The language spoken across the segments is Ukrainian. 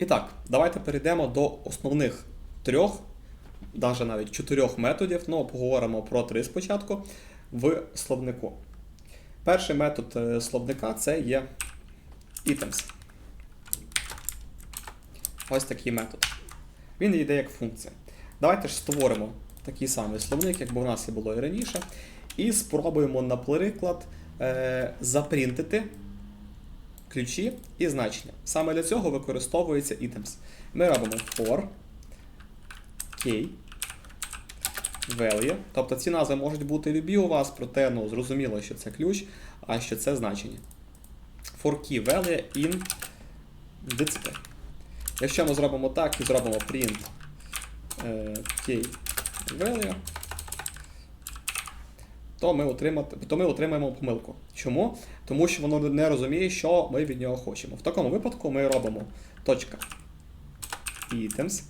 І так, давайте перейдемо до основних трьох, навіть навіть чотирьох методів. Ну, поговоримо про три спочатку в словнику. Перший метод е, словника це є items. Ось такий метод. Він йде як функція. Давайте ж створимо такий самий словник, як би у нас і було і раніше. І спробуємо, наприклад, е, запринтити ключі і значення. Саме для цього використовується items. Ми робимо for key value. Тобто ці назви можуть бути любі у вас, проте ну, зрозуміло, що це ключ, а що це значення. For key value in DCT. Якщо ми зробимо так і зробимо print е, key value, то ми, отримати, то ми отримаємо помилку. Чому? Тому що воно не розуміє, що ми від нього хочемо. В такому випадку ми робимо точка items.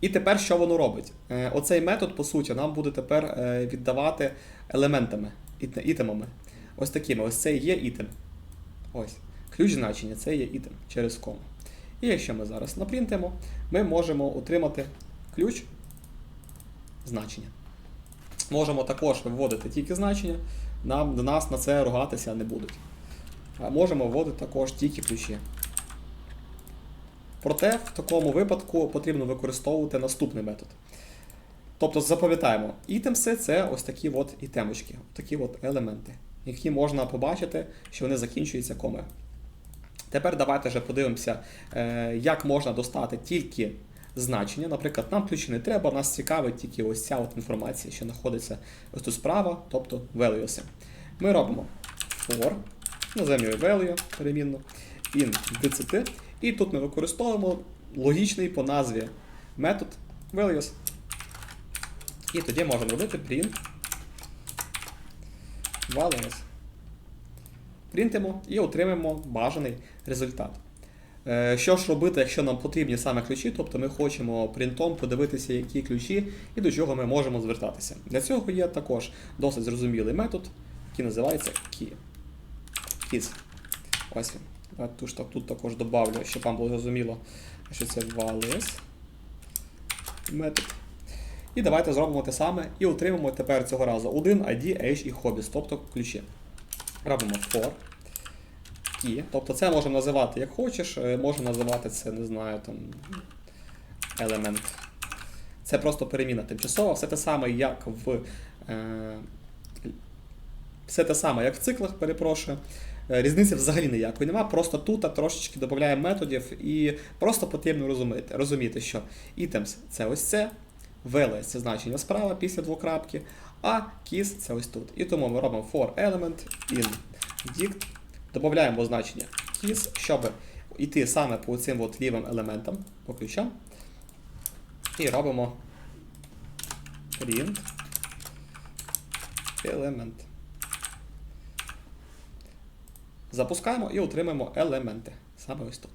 І тепер що воно робить? Е, Оцей метод, по суті, нам буде тепер е, віддавати елементами, ітемами. Ось такими. Ось це є ітем. Ось. Ключ значення це є ітем через кому. І якщо ми зараз напринтимо, ми можемо отримати ключ значення. Можемо також виводити тільки значення, нам до нас на це ругатися не будуть. А можемо вводити також тільки ключі. Проте в такому випадку потрібно використовувати наступний метод. Тобто запам'ятаємо, ітемси це ось такі от ітемочки, такі от елементи, які можна побачити, що вони закінчуються комою. Тепер давайте вже подивимося, е, як можна достати тільки значення. Наприклад, нам ключі не треба, нас цікавить тільки ось ця от інформація, що знаходиться ось тут справа, тобто values. Ми робимо for, називаємо value перемінну, in dct, і тут ми використовуємо логічний по назві метод values. І тоді можемо робити print values. Принтимо і отримаємо бажаний результат. Е, Що ж робити, якщо нам потрібні саме ключі, тобто ми хочемо принтом подивитися, які ключі і до чого ми можемо звертатися. Для цього є також досить зрозумілий метод, який називається key. keys. Ось він. Я Тут, тут також добавлю, щоб вам було зрозуміло, що це values метод. І давайте зробимо те саме і отримаємо тепер цього разу один ID, age і hobbies, тобто ключі. Робимо for key. Тобто це можемо називати як хочеш, е, можемо називати це, не знаю, там елемент. Це просто переміна тимчасова, все те саме, як в. Е, все те саме, як в циклах, перепрошую. Е, Різниці взагалі ніякої нема, просто тут трошечки додаємо методів і просто потрібно розуміти, розуміти, що items це ось це, values це значення справа після двокрапки, а keys це ось тут. І тому ми робимо for element in dict, додаємо значення keys, щоб йти саме по цим от лівим елементам, по ключам. І робимо print element. Запускаємо і отримаємо елементи. Саме ось тут.